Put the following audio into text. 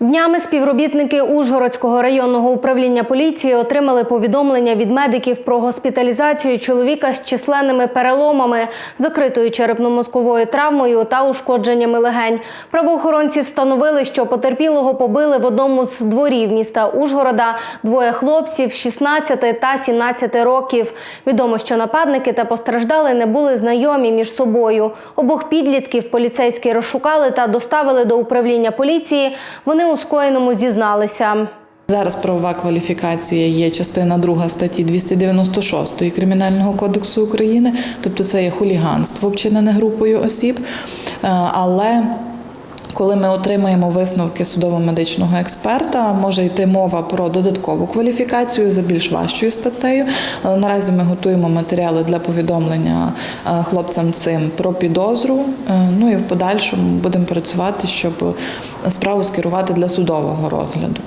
Днями співробітники Ужгородського районного управління поліції отримали повідомлення від медиків про госпіталізацію чоловіка з численними переломами, закритою черепно-мозковою травмою та ушкодженнями легень. Правоохоронці встановили, що потерпілого побили в одному з дворів міста Ужгорода двоє хлопців 16 та 17 років. Відомо, що нападники та постраждали не були знайомі між собою. Обох підлітків поліцейські розшукали та доставили до управління поліції. Вони у скоєному зізналися. Зараз правова кваліфікація є частина 2 статті 296 Кримінального кодексу України, тобто це є хуліганство, вчинене групою осіб. Е, Але коли ми отримаємо висновки судово-медичного експерта, може йти мова про додаткову кваліфікацію за більш важчою статтею. Але наразі ми готуємо матеріали для повідомлення е, хлопцям цим про підозру. Е, Ну і в подальшому будемо працювати, щоб справу скерувати для судового розгляду.